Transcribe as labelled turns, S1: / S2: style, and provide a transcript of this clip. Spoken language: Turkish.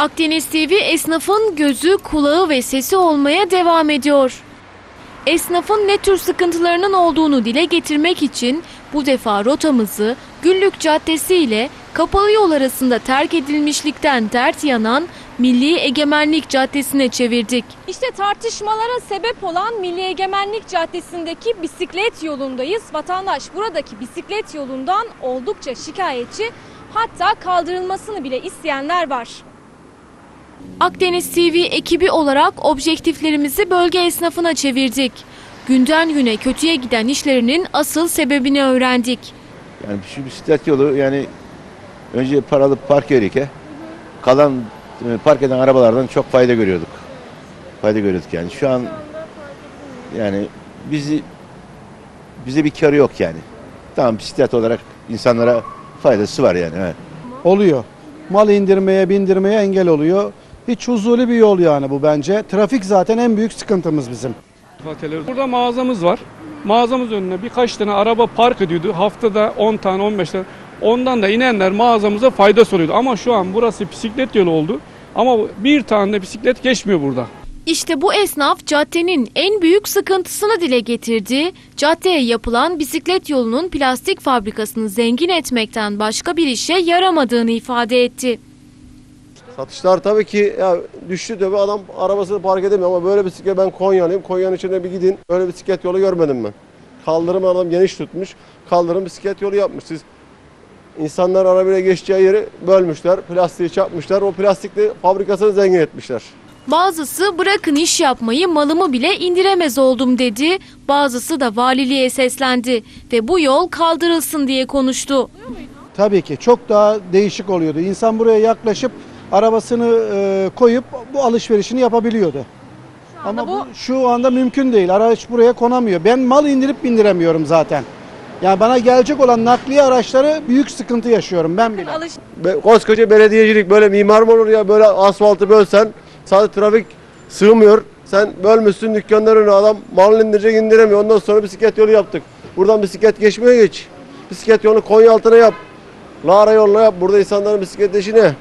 S1: Akdeniz TV esnafın gözü, kulağı ve sesi olmaya devam ediyor. Esnafın ne tür sıkıntılarının olduğunu dile getirmek için bu defa rotamızı Güllük Caddesi ile Kapalı Yol arasında terk edilmişlikten dert yanan Milli Egemenlik Caddesi'ne çevirdik. İşte tartışmalara sebep olan Milli Egemenlik Caddesi'ndeki bisiklet yolundayız. Vatandaş buradaki bisiklet yolundan oldukça şikayetçi hatta kaldırılmasını bile isteyenler var. Akdeniz TV ekibi olarak objektiflerimizi bölge esnafına çevirdik. Günden güne kötüye giden işlerinin asıl sebebini öğrendik.
S2: Yani şu bisiklet yolu yani önce paralı park yerike kalan e, park eden arabalardan çok fayda görüyorduk. Fayda görüyorduk yani. Şu an yani bizi bize bir karı yok yani. Tamam bisiklet olarak insanlara faydası var yani. Evet.
S3: oluyor. Mal indirmeye, bindirmeye engel oluyor. Hiç huzurlu bir yol yani bu bence. Trafik zaten en büyük sıkıntımız bizim.
S4: Burada mağazamız var. Mağazamız önüne birkaç tane araba park ediyordu. Haftada 10 tane 15 tane. Ondan da inenler mağazamıza fayda soruyordu. Ama şu an burası bisiklet yolu oldu. Ama bir tane de bisiklet geçmiyor burada.
S1: İşte bu esnaf caddenin en büyük sıkıntısını dile getirdi. Caddeye yapılan bisiklet yolunun plastik fabrikasını zengin etmekten başka bir işe yaramadığını ifade etti.
S5: Satışlar tabii ki ya düştü tabii adam arabasını park edemiyor ama böyle bisiklet ben Konya'lıyım. Konya'nın içine bir gidin. Böyle bisiklet yolu görmedim ben. Kaldırım adam geniş tutmuş. Kaldırım bisiklet yolu yapmış. Siz insanlar arabayla geçeceği yeri bölmüşler. Plastiği çarpmışlar. O plastikli fabrikasını zengin etmişler.
S1: Bazısı bırakın iş yapmayı malımı bile indiremez oldum dedi. Bazısı da valiliğe seslendi ve bu yol kaldırılsın diye konuştu.
S3: Tabii ki çok daha değişik oluyordu. İnsan buraya yaklaşıp arabasını e, koyup bu alışverişini yapabiliyordu. Ama bu şu anda mümkün değil. Araç buraya konamıyor. Ben mal indirip bindiremiyorum zaten. Yani bana gelecek olan nakliye araçları büyük sıkıntı yaşıyorum ben bile.
S5: Be- Koskoca belediyecilik böyle mimar mı olur ya böyle asfaltı bölsen sadece trafik sığmıyor. Sen bölmüşsün dükkanların adam mal indirecek indiremiyor. Ondan sonra bisiklet yolu yaptık. Buradan bisiklet geçmeye geç. Bisiklet yolunu Konya altına yap. Lara yoluna yap. Burada insanların bisikletleşi ne?